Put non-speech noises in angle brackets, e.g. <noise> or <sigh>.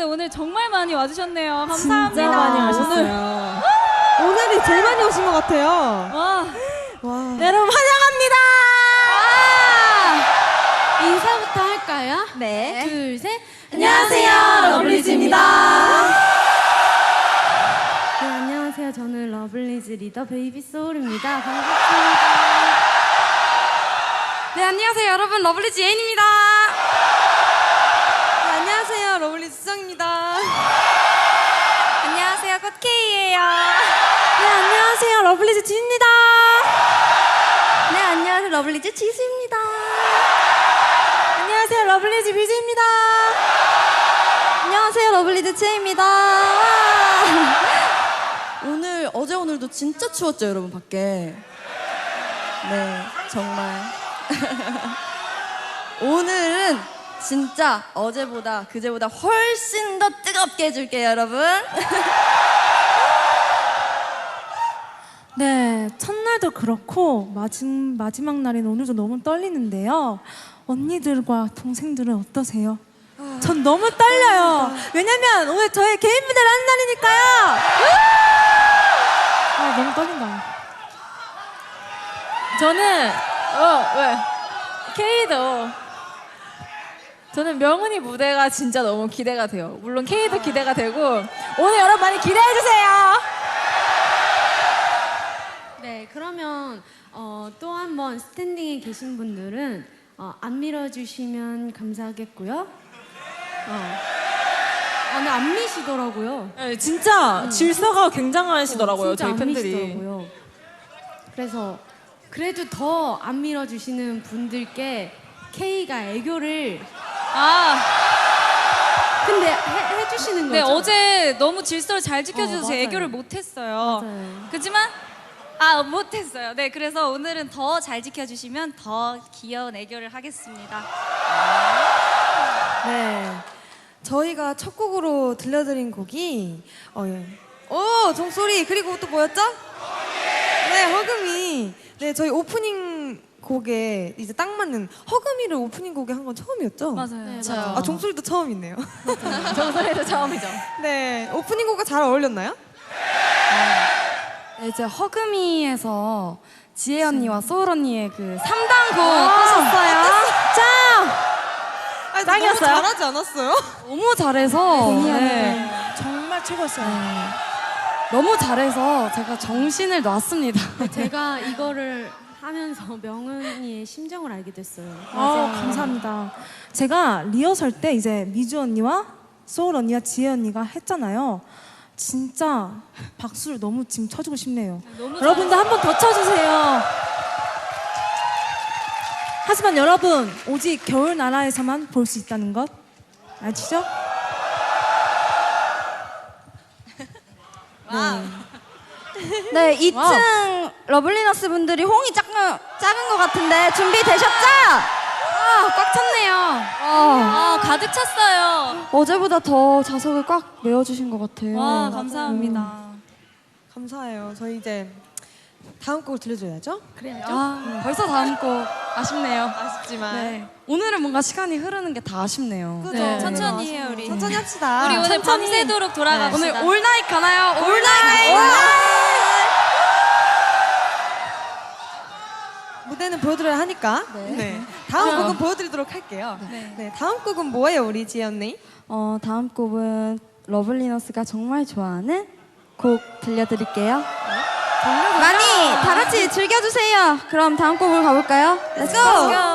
알았어요. 오늘 정말 많이 와주셨네요. 감사합니다. 진짜 많이 오셨어요. 오늘이 제일 많이 오신 것 같아요. 와. 와. 네, 여러분 환영합니다. 아! 인사부터 할까요? 네. 둘, 셋. 안녕하세요, 러블리즈입니다. 네, 안녕하세요. 저는 러블리즈 리더 베이비 소울입니다. 반갑습니다. 네, 안녕하세요. 여러분. 러블리즈 예인입니다. 안녕하세요, 러블리즈 수정입니다. 안녕하세요. 꽃케이예요. 네, 안녕하세요. 러블리즈 지입니다. 네, 안녕하세요. 러블리즈 지수입니다. 안녕하세요. 러블리즈 뮤즈입니다. 안녕하세요. 러블리즈 채입니다. 오늘 어제 오늘도 진짜 추웠죠 여러분 밖에 네 정말 <laughs> 오늘은 진짜 어제보다 그제보다 훨씬 더 뜨겁게 해줄게요 여러분 <laughs> 네, 첫날도 그렇고 마지, 마지막 날인 오늘도 너무 떨리는데요. 언니들과 동생들은 어떠세요? 전 너무 떨려요. 왜냐면 오늘 저의 개인 무대를 하는 날이니까요. 아, 너무 떨린다. 저는, 어, 왜? K도. 저는 명은이 무대가 진짜 너무 기대가 돼요. 물론 K도 기대가 되고, 오늘 여러분 많이 기대해 주세요. 네, 그러면 어, 또 한 번 스탠딩에 계신 분들은 어, 안 밀어주시면 감사하겠고요. 어. 아, 근데 안 미시더라고요. 네, 진짜 질서가 굉장하시더라고요, 어, 진짜 저희 안 팬들이. 미시더라고요. 그래서 그래도 더 안 밀어주시는 분들께 K가 애교를 아, 근데 해, 해주시는 거죠? 네 어제 너무 질서를 잘 지켜주셔서 어, 맞아요. 애교를 못했어요. 맞아요. 그렇지만 아 못했어요. 네 그래서 오늘은 더 잘 지켜주시면 더 귀여운 애교를 하겠습니다. 네. 저희가 첫 곡으로 들려드린 곡이 어 예. 오 종소리 그리고 또 뭐였죠? 네 허금이 네 저희 오프닝 곡에 이제 딱 맞는 허금이를 오프닝 곡에 한 건 처음이었죠? 맞아요. 네. 맞아요. 아 종소리도 처음이네요. 정선이도 처음이죠. <laughs> 네 오프닝 곡과 잘 어울렸나요? 네, 이제 허금이에서 지혜 언니와 소울 언니의 그 3단 곡 하셨어요 아니, 짱이었어요? 너무 잘하지 않았어요? 너무 잘해서 네, 정말 최고였어요. 너무 잘해서 제가 정신을 놨습니다 제가 이거를 하면서 <laughs> 명은이의 심정을 알게 됐어요. 아, 감사합니다. 제가 리허설 때 이제 미주 언니와 소울 언니와 지혜 언니가 했잖아요. 진짜 박수를 너무 지금 쳐주고 싶네요. 여러분도 한번 더 쳐주세요. 하지만 여러분 오직 겨울 나라에서만 볼 수 있다는 것 아시죠? 네 2층 러블리너스 분들이 홍이 작은, 작은 것 같은데 준비되셨죠? 아, 꽉 찼네요 아 가득 찼어요. 어제보다 더 자석을 꽉 메워주신 것 같아요 와 감사합니다. 감사해요. 저희 이제 다음 곡을 들려줘야죠. 아, 벌써 다음 곡 아쉽네요 아쉽지만 네. 오늘은 뭔가 시간이 흐르는 게 다 아쉽네요. 그죠? 네, 천천히 해요 우리. 천천히 합시다. 우리 오늘 천천히. 밤새도록 돌아갑시다. 오늘 올나잇 가나요? 올나잇! 무대는 보여드려야 하니까. 네. 다음 곡은 보여드리도록 할게요. 네. 다음 곡은 뭐예요, 우리 지혜 언니? 어, 다음 곡은 러블리너스가 정말 좋아하는 곡 들려드릴게요. 많이 다 같이 즐겨주세요. 그럼 다음 곡으로 가볼까요? Let's go!